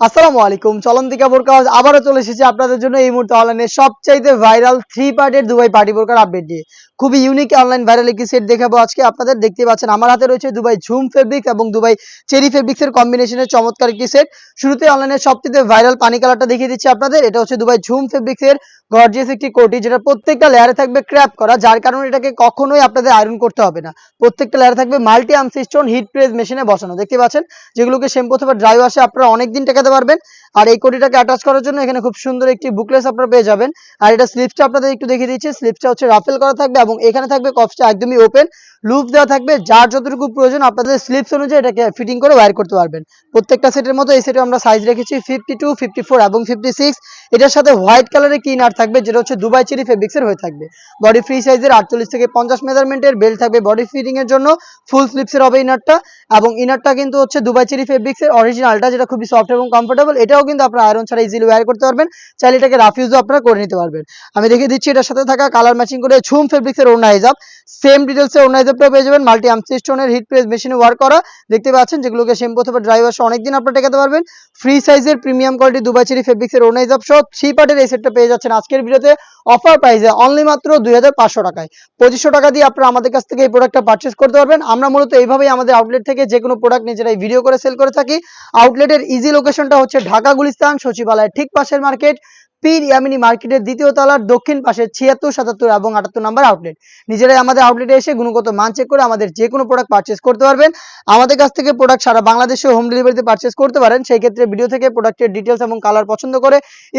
আসসালামু আলাইকুম। চলন্তিকা হাউস আবারও চলে এসেছি আপনাদের জন্য এই মুহূর্তে অনলাইনে সবচাইতে ভাইরাল থ্রি পার্টের দুবাই পার্টি বোরকার আপডেট দিয়ে খুবই ইউনিক অনলাইন ভাইরাল একটি সেট দেখাবো আজকে। আপনাদের দেখতে পাচ্ছেন, আমার হাতে রয়েছে দুবাই ঝুম ফেব্রিক্স এবং দুবাই চেরি ফেব্রিক্স এর কম্বিনেশনের চমৎকার একটি সেট শুরুতে অনলাইনে সবচেয়ে ভাইরাল পানি কালারটা দেখিয়ে দিচ্ছি আপনাদের। এটা হচ্ছে দুবাই ঝুম ফেব্রিক্স এর গর্জিয়াস একটি কোটি, যেটা প্রত্যেকটা লেয়ারে থাকবে ক্র্যাপ করা, যার কারণে এটাকে কখনোই আপনাদের আয়রন করতে হবে না। প্রত্যেকটা লেয়ারে থাকবে multi arm system heat press মেশিনে বসানো। দেখতে পাচ্ছেন, যেগুলোকে শ্যাম্পু অথবা ড্রাই ওয়াশে আপনারা অনেকদিন টেকাতে পারবেন। আর এই কোটিটাকে অ্যাটাচ করার জন্য এখানে খুব সুন্দর একটি বুকলেস আপনারা পেয়ে যাবেন। আর এটা স্লিপসটা আপনাদের একটু দেখিয়ে দিচ্ছি। স্লিপসটা হচ্ছে রাফেল করা থাকবে এবং এখানে থাকবে কপসটা একদমই ওপেন লুপ দেওয়া থাকবে। যার যতটুকু প্রয়োজন আপনাদের স্লিপস অনুযায়ী এটাকে ফিটিং করে ওয়্যার করতে পারবেন। প্রত্যেকটা সেটের মতো এই সেটে আমরা সাইজ রেখেছি ফিফটি টু ফিফটি ফোর এবং ফিফটি সিক্স এটার সাথে হোয়াইট কালারের কি নাট থাকবে? যেটা হচ্ছে দুবাই চেরি ফেব্রিক্সের হয়ে থাকবে। বডি ফ্রি সাইজের আটচল্লিশ থেকে পঞ্চাশ মেজারমেন্টের বেল্ট থাকবে বডি ফিটিং এর জন্য। ফুল স্লিপসের হবে ইনারটা এবং ইনারটা কিন্তু হচ্ছে দুবাই চেরি ফেব্রিক্সের অরিজিনালটা যেটা খুবই সফট এবং কমফোর্টেবল এটাও কিন্তু আপনারা আয়রন ছাড়া ইজিলি ওয়্যার করতে পারবেন। চাইলে এটাকে রাফ ইউজও আপনারা করে নিতে পারবেন। আমি দেখিয়ে দিচ্ছি, এটার সাথে থাকা কালার ম্যাচিং করে ঝুম ফেব্রিক্সের ওড়না হিজাব সেম ডিটেলসের ওড়না হিজাবটাও পেয়ে যাবেন। মাল্টি আমসি স্টোনের হিট প্রেস মেশিনে ওয়ার্ক করা। দেখতে পাচ্ছেন যেগুলোকে শ্যাম্পু অথবা ড্রাই ওয়াশ অনেকদিন আপনারা টেকাতে পারবেন। ফ্রি সাইজের প্রিমিয়াম কোয়ালিটি দুবাই চেরি ফেব্রিক্সের ওড়না হিজাব সহ থ্রি পার্টের এই সেটটা পেয়ে যাচ্ছেন আজকের ভিডিওতে। অফার প্রাইসে অনলি মাত্র দুই হাজার পাঁচশো টাকায়। পঁচিশশো টাকা দিয়ে আপনারা আমাদের কাছ থেকে এই প্রোডাক্টটা পারচেস করতে পারবেন। আমরা মূলত এইভাবেই আমাদের আউটলেট থেকে যে কোনো প্রোডাক্ট নিজেরাই ভিডিও করে সেল করে থাকি। আউটলেটের ইজি লোকেশনটা হচ্ছে ঢাকা গুলিস্তান সচিবালয়ের ঠিক পাশের মার্কেট, পীর ইয়ামিনী মার্কেটের দ্বিতীয় তলার দক্ষিণ পাশে ছিয়াত্তর, সাতাত্তর এবং আটাত্তর নাম্বার আউটলেট নিজেরাই আমাদের আউটলেটে এসে গুণগত মান চেক করে আমাদের যে কোনো প্রোডাক্ট পারচেস করতে পারবেন। আমাদের কাছ থেকে প্রোডাক্ট সারা বাংলাদেশে হোম ডেলিভারিতে পারচেস করতে পারেন। সেই ক্ষেত্রে ভিডিও থেকে প্রোডাক্টের ডিটেলস এবং কালার পছন্দ করে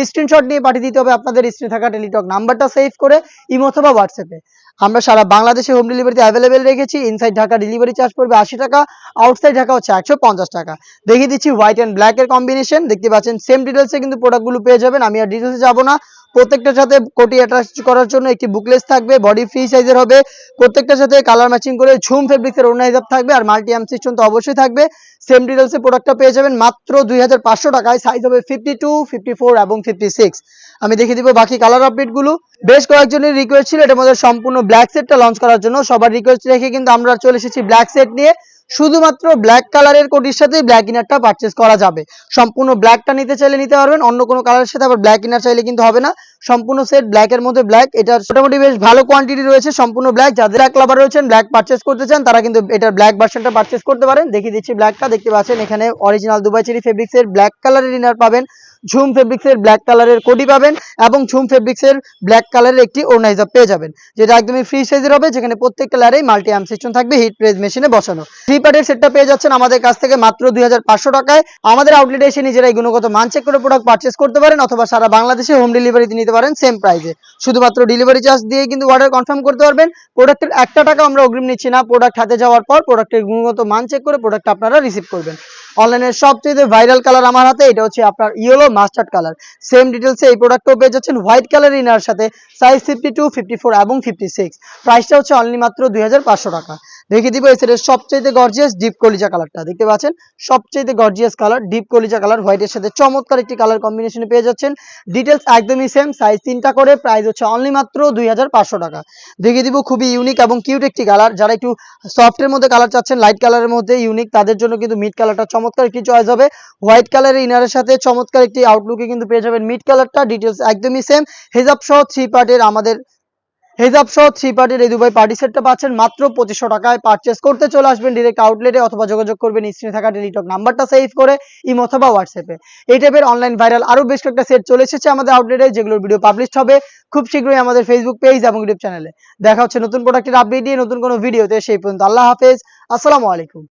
স্ক্রিনশট নিয়ে পাঠিয়ে দিতে হবে। আপনাদের স্ক্রিনে থাকা টেলিটক নাম্বারটা সেভ করে ইমো অথবা হোয়াটসঅ্যাপে আমরা সারা বাংলাদেশে হোম ডেলিভারিতে অ্যাভেলেবেল রেখেছি। ইনসাইড ঢাকা ডেলিভারি চার্জ পড়বে আশি টাকা আউটসাইড ঢাকা হচ্ছে একশো পঞ্চাশ টাকা। দেখিয়ে দিচ্ছি হোয়াইট অ্যান্ড ব্ল্যাকের কম্বিনেশন দেখতে পাচ্ছেন সেম ডিটেলসে কিন্তু প্রোডাক্টগুলো পেয়ে যাবেন। আমি আর ডিটেলসে যাব না। প্রত্যেকটার সাথে কোটি অ্যাটাচ করার জন্য একটি বুকলেস থাকবে বডি ফ্রি সাইজের হবে। প্রত্যেকটার সাথে কালার ম্যাচিং করে ঝুম ফেব্রিক্সের ওড়না হিসাব থাকবে আর মাল্টি এম সিস্টেম তো অবশ্যই থাকবে। সেম ডিটেলসে প্রোডাক্টটা পেয়ে যাবেন মাত্র দুই হাজার পাঁচশো টাকায়। সাইজ হবে ফিফটি টু এবং ফিফটি আমি দেখিয়ে দিব বাকি কালার আপডেটগুলো বেশ কয়েকজনের রিকোয়েস্ট ছিল, এটার মধ্যে সম্পূর্ণ ব্ল্যাক সেটটা লঞ্চ করার জন্য। সবার রিকোয়েস্ট রেখে কিন্তু আমরা চলে এসেছি ব্ল্যাক সেট নিয়ে। শুধুমাত্র ব্ল্যাক কালারের কোটির সাথে ব্ল্যাক ইনারটা পারচেস করা যাবে। সম্পূর্ণ ব্ল্যাকটা নিতে চাইলে নিতে পারবেন, অন্য কোনো কালারের সাথে আবার ব্ল্যাক ইনার চাইলে কিন্তু হবে না। সম্পূর্ণ সেট ব্ল্যাকের মধ্যে ব্ল্যাক এটা মোটামুটি বেশ ভালো কোয়ান্টিটি রয়েছে, সম্পূর্ণ ব্ল্যাক যাদের ব্ল্যাক লাভার রয়েছেন ব্ল্যাক পারচেস করতে চান, তারা কিন্তু এটার ব্ল্যাক ভার্সনটা পারচেস করতে পারেন। দেখিয়ে দিচ্ছি ব্ল্যাকটা দেখতে পাচ্ছেন এখানে অরিজিনাল দুবাই চেরি ফেব্রিক্সের ব্ল্যাক কালারের ইনার পাবেন। ঝুম ফেব্রিক্সের ব্ল্যাক কালারের কোটি পাবেন এবং ঝুম ফেব্রিক্সের ব্ল্যাক কালারের একটি ওড়না পেয়ে যাবেন, যেটা একদমই ফ্রি সাইজের হবে, যেখানে প্রত্যেকটা লেয়ারেই মাল্টি আর্ম সিস্টেম থাকবে হিট প্রেস মেশিনে বসানো। থ্রি পার্টের সেটটা পেয়ে যাচ্ছেন আমাদের কাছ থেকে মাত্র দুই টাকায়। আমাদের আউটলেটে এসে নিজেরাই গুণগত মান চেক করে প্রোডাক্ট পারচেস করতে পারেন, অথবা সারা বাংলাদেশে হোম ডেলিভারিতে নিতে পারেন সেম প্রাইসে শুধুমাত্র ডেলিভারি চার্জ দিয়ে কিন্তু অর্ডার কনফার্ম করতে পারবেন। প্রোডাক্টের একটা টাকা আমরা অগ্রিম নিচ্ছি না। প্রোডাক্ট হাতে যাওয়ার পর প্রোডাক্টের গুণগত মান চেক করে প্রোডাক্ট আপনারা রিসিভ করবেন। অনলাইনের সবচেয়ে ভাইরাল কালার আমার হাতে, এটা হচ্ছে আপনার ইয়েলো মাস্টার্ড কালার সেম ডিটেলসে এই প্রোডাক্টও পেয়ে যাচ্ছেন হোয়াইট কালার ইনার সাথে size fifty two fifty four এবং ফিফটি সিক্স প্রাইসটা হচ্ছে অনলি মাত্র দুই হাজার পাঁচশো টাকা। দেখিয়ে দিব এই সেটের সবচেয়ে গর্জিয়াস ডিপ কলিজা কালারটা দেখতে পাচ্ছেন? সবচেয়ে গর্জিয়াস কালার ডিপ কলিজা কালার হোয়াইটের সাথে চমৎকার একটি কালার কম্বিনেশনে পেয়ে যাচ্ছেন। ডিটেলস একদমই সেম সাইজ তিনটা করে প্রাইস হচ্ছে অনলি মাত্র দুই হাজার পাঁচশো টাকা। দেখিয়ে দিব খুবই ইউনিক এবং কিউট একটি কালার যারা একটু সফটের মধ্যে কালার চাচ্ছেন লাইট কালারের মধ্যে ইউনিক তাদের জন্য কিন্তু মিড কালারটা চমৎকার একটি চয়েস হবে। হোয়াইট কালারের ইনারের সাথে চমৎকার একটি আউটলুকে কিন্তু পেয়ে যাবেন মিড কালারটা ডিটেলস একদমই সেম হেজাব সহ থ্রি পার্টের আমাদের হেজাব সহ থ্রি পার্টির এই দুবাই পার্টি সেটটা পাচ্ছেন মাত্র পঁচিশশো টাকায় পারচেস করতে চলে আসবেন ডিরেক্ট আউটলেটে অথবা যোগাযোগ করবেন স্ক্রিনে থাকা টেলিটক নাম্বারটা সেভ করে ইম অথবা হোয়াটসঅ্যাপে এই টাইপের অনলাইন ভাইরাল আরও বেশ কয়েকটা সেট চলে এসেছে আমাদের আউটলেটে যেগুলোর ভিডিও পাবলিশ হবে খুব শীঘ্রই আমাদের ফেসবুক পেজ এবং ইউটিউব চ্যানেলে দেখা হচ্ছে নতুন প্রোডাক্টের আপডেট দিয়ে নতুন কোনো ভিডিওতে সেই পর্যন্ত আল্লাহ হাফেজ। আসসালামু আলাইকুম।